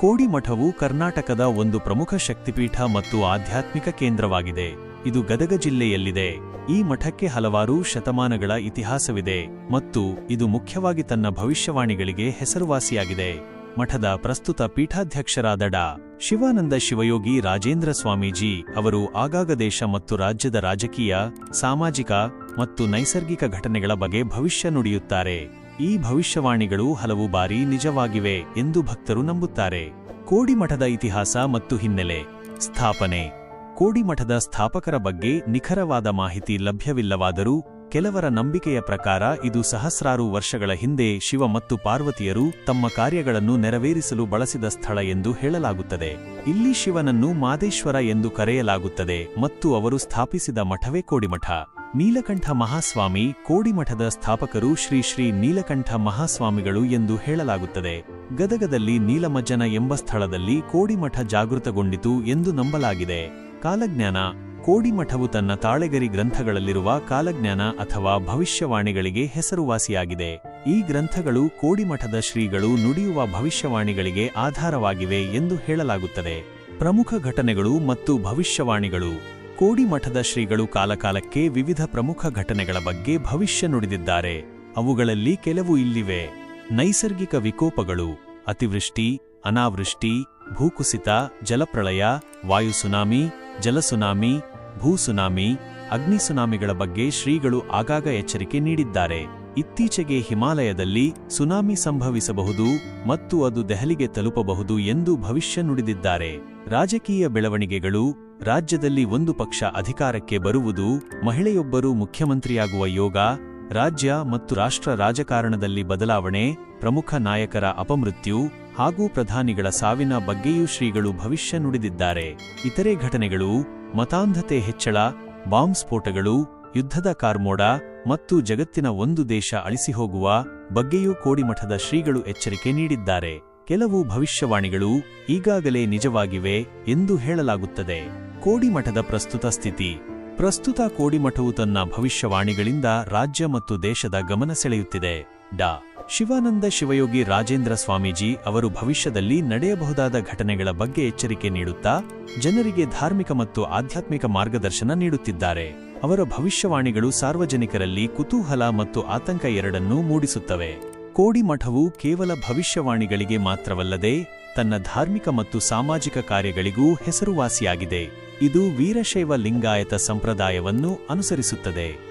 ಕೋಡಿಮಠವು ಕರ್ನಾಟಕದ ಒಂದು ಪ್ರಮುಖ ಶಕ್ತಿಪೀಠ ಮತ್ತು ಆಧ್ಯಾತ್ಮಿಕ ಕೇಂದ್ರವಾಗಿದೆ. ಇದು ಗದಗ ಜಿಲ್ಲೆಯಲ್ಲಿದೆ. ಈ ಮಠಕ್ಕೆ ಹಲವಾರು ಶತಮಾನಗಳ ಇತಿಹಾಸವಿದೆ ಮತ್ತು ಇದು ಮುಖ್ಯವಾಗಿ ತನ್ನ ಭವಿಷ್ಯವಾಣಿಗಳಿಗೆ ಹೆಸರುವಾಸಿಯಾಗಿದೆ. ಮಠದ ಪ್ರಸ್ತುತ ಪೀಠಾಧ್ಯಕ್ಷರಾದ ಡಾ. ಶಿವಾನಂದ ಶಿವಯೋಗಿ ರಾಜೇಂದ್ರ ಸ್ವಾಮೀಜಿ ಅವರು ಆಗಾಗ ದೇಶ ಮತ್ತು ರಾಜ್ಯದ ರಾಜಕೀಯ, ಸಾಮಾಜಿಕ ಮತ್ತು ನೈಸರ್ಗಿಕ ಘಟನೆಗಳ ಬಗ್ಗೆ ಭವಿಷ್ಯ ನುಡಿಯುತ್ತಾರೆ. ಈ ಭವಿಷ್ಯವಾಣಿಗಳು ಹಲವು ಬಾರಿ ನಿಜವಾಗಿವೆ ಎಂದು ಭಕ್ತರು ನಂಬುತ್ತಾರೆ. ಕೋಡಿಮಠದ ಇತಿಹಾಸ ಮತ್ತು ಹಿನ್ನೆಲೆ. ಸ್ಥಾಪನೆ. ಕೋಡಿಮಠದ ಸ್ಥಾಪಕರ ಬಗ್ಗೆ ನಿಖರವಾದ ಮಾಹಿತಿ ಲಭ್ಯವಿಲ್ಲವಾದರೂ, ಕೆಲವರ ನಂಬಿಕೆಯ ಪ್ರಕಾರ ಇದು ಸಹಸ್ರಾರು ವರ್ಷಗಳ ಹಿಂದೆ ಶಿವ ಮತ್ತು ಪಾರ್ವತಿಯರು ತಮ್ಮ ಕಾರ್ಯಗಳನ್ನು ನೆರವೇರಿಸಲು ಬಳಸಿದ ಸ್ಥಳ ಎಂದು ಹೇಳಲಾಗುತ್ತದೆ. ಇಲ್ಲಿ ಶಿವನನ್ನು ಮಾದೇಶ್ವರ ಎಂದು ಕರೆಯಲಾಗುತ್ತದೆ ಮತ್ತು ಅವರು ಸ್ಥಾಪಿಸಿದ ಮಠವೇ ಕೋಡಿಮಠ. ನೀಲಕಂಠ ಮಹಾಸ್ವಾಮಿ ಕೋಡಿಮಠದ ಸ್ಥಾಪಕರು ಶ್ರೀ ಶ್ರೀ ನೀಲಕಂಠ ಮಹಾಸ್ವಾಮಿಗಳು ಎಂದು ಹೇಳಲಾಗುತ್ತದೆ. ಗದಗದಲ್ಲಿ ನೀಲಮಜ್ಜನ ಎಂಬ ಸ್ಥಳದಲ್ಲಿ ಕೋಡಿಮಠ ಜಾಗೃತಗೊಂಡಿತು ಎಂದು ನಂಬಲಾಗಿದೆ. ಕಾಲಜ್ಞಾನ, ಕೋಡಿಮಠವು ತನ್ನ ತಾಳೆಗರಿ ಗ್ರಂಥಗಳಲ್ಲಿರುವ ಕಾಲಜ್ಞಾನ ಅಥವಾ ಭವಿಷ್ಯವಾಣಿಗಳಿಗೆ ಹೆಸರುವಾಸಿಯಾಗಿದೆ. ಈ ಗ್ರಂಥಗಳು ಕೋಡಿಮಠದ ಶ್ರೀಗಳು ನುಡಿಯುವ ಭವಿಷ್ಯವಾಣಿಗಳಿಗೆ ಆಧಾರವಾಗಿವೆ ಎಂದು ಹೇಳಲಾಗುತ್ತದೆ. ಪ್ರಮುಖ ಘಟನೆಗಳು ಮತ್ತು ಭವಿಷ್ಯವಾಣಿಗಳು. ಕೋಡಿಮಠದ ಶ್ರೀಗಳು ಕಾಲಕಾಲಕ್ಕೆ ವಿವಿಧ ಪ್ರಮುಖ ಘಟನೆಗಳ ಬಗ್ಗೆ ಭವಿಷ್ಯ ನುಡಿದಿದ್ದಾರೆ. ಅವುಗಳಲ್ಲಿ ಕೆಲವು ಇಲ್ಲಿವೆ. ನೈಸರ್ಗಿಕ ವಿಕೋಪಗಳು, ಅತಿವೃಷ್ಟಿ, ಅನಾವೃಷ್ಟಿ, ಭೂಕುಸಿತ, ಜಲಪ್ರಳಯ, ವಾಯು ಸುನಾಮಿ ಜಲಸುನಾಮಿ ಭೂಸುನಾಮಿ ಅಗ್ನಿ ಸುನಾಮಿಗಳ ಬಗ್ಗೆ ಶ್ರೀಗಳು ಆಗಾಗ ಎಚ್ಚರಿಕೆ ನೀಡಿದ್ದಾರೆ. ಇತ್ತೀಚೆಗೆ ಹಿಮಾಲಯದಲ್ಲಿ ಸುನಾಮಿ ಸಂಭವಿಸಬಹುದು ಮತ್ತು ಅದು ದೆಹಲಿಗೆ ತಲುಪಬಹುದು ಎಂದು ಭವಿಷ್ಯ ನುಡಿದಿದ್ದಾರೆ. ರಾಜಕೀಯ ಬೆಳವಣಿಗೆಗಳು ರಾಜ್ಯದಲ್ಲಿ ಒಂದು ಪಕ್ಷ ಅಧಿಕಾರಕ್ಕೆ ಬರುವುದು ಮಹಿಳೆಯೊಬ್ಬರು ಮುಖ್ಯಮಂತ್ರಿಯಾಗುವ ಯೋಗ, ರಾಜ್ಯ ಮತ್ತು ರಾಷ್ಟ್ರ ರಾಜಕಾರಣದಲ್ಲಿ ಬದಲಾವಣೆ, ಪ್ರಮುಖ ನಾಯಕರ ಅಪಮೃತ್ಯು ಹಾಗೂ ಪ್ರಧಾನಿಗಳ ಸಾವಿನ ಬಗ್ಗೆಯೂ ಶ್ರೀಗಳು ಭವಿಷ್ಯ ನುಡಿದಿದ್ದಾರೆ. ಇತರೆ ಘಟನೆಗಳು, ಮತಾಂಧತೆ ಹೆಚ್ಚಳ, ಬಾಂಬ್ ಸ್ಫೋಟಗಳು, ಯುದ್ಧದ ಕಾರ್ಮೋಡ ಮತ್ತು ಜಗತ್ತಿನ ಒಂದು ದೇಶ ಅಳಿಸಿಹೋಗುವ ಬಗ್ಗೆಯೂ ಕೋಡಿಮಠದ ಶ್ರೀಗಳು ಎಚ್ಚರಿಕೆ ನೀಡಿದ್ದಾರೆ. ಕೆಲವು ಭವಿಷ್ಯವಾಣಿಗಳು ಈಗಾಗಲೇ ನಿಜವಾಗಿವೆ ಎಂದು ಹೇಳಲಾಗುತ್ತದೆ. ಕೋಡಿಮಠದ ಪ್ರಸ್ತುತ ಸ್ಥಿತಿ. ಪ್ರಸ್ತುತ ಕೋಡಿಮಠವು ತನ್ನ ಭವಿಷ್ಯವಾಣಿಗಳಿಂದ ರಾಜ್ಯ ಮತ್ತು ದೇಶದ ಗಮನ ಸೆಳೆಯುತ್ತಿದೆ. ಡಾ. ಶಿವಾನಂದ ಶಿವಯೋಗಿ ರಾಜೇಂದ್ರ ಸ್ವಾಮೀಜಿ ಅವರು ಭವಿಷ್ಯದಲ್ಲಿ ನಡೆಯಬಹುದಾದ ಘಟನೆಗಳ ಬಗ್ಗೆ ಎಚ್ಚರಿಕೆ ನೀಡುತ್ತಾ, ಜನರಿಗೆ ಧಾರ್ಮಿಕ ಮತ್ತು ಆಧ್ಯಾತ್ಮಿಕ ಮಾರ್ಗದರ್ಶನ ನೀಡುತ್ತಿದ್ದಾರೆ. ಅವರ ಭವಿಷ್ಯವಾಣಿಗಳು ಸಾರ್ವಜನಿಕರಲ್ಲಿ ಕುತೂಹಲ ಮತ್ತು ಆತಂಕ ಎರಡನ್ನೂ ಮೂಡಿಸುತ್ತವೆ. ಕೋಡಿಮಠವು ಕೇವಲ ಭವಿಷ್ಯವಾಣಿಗಳಿಗೆ ಮಾತ್ರವಲ್ಲದೆ ತನ್ನ ಧಾರ್ಮಿಕ ಮತ್ತು ಸಾಮಾಜಿಕ ಕಾರ್ಯಗಳಿಗೂ ಹೆಸರುವಾಸಿಯಾಗಿದೆ. ಇದು ವೀರಶೈವ ಲಿಂಗಾಯತ ಸಂಪ್ರದಾಯವನ್ನು ಅನುಸರಿಸುತ್ತದೆ.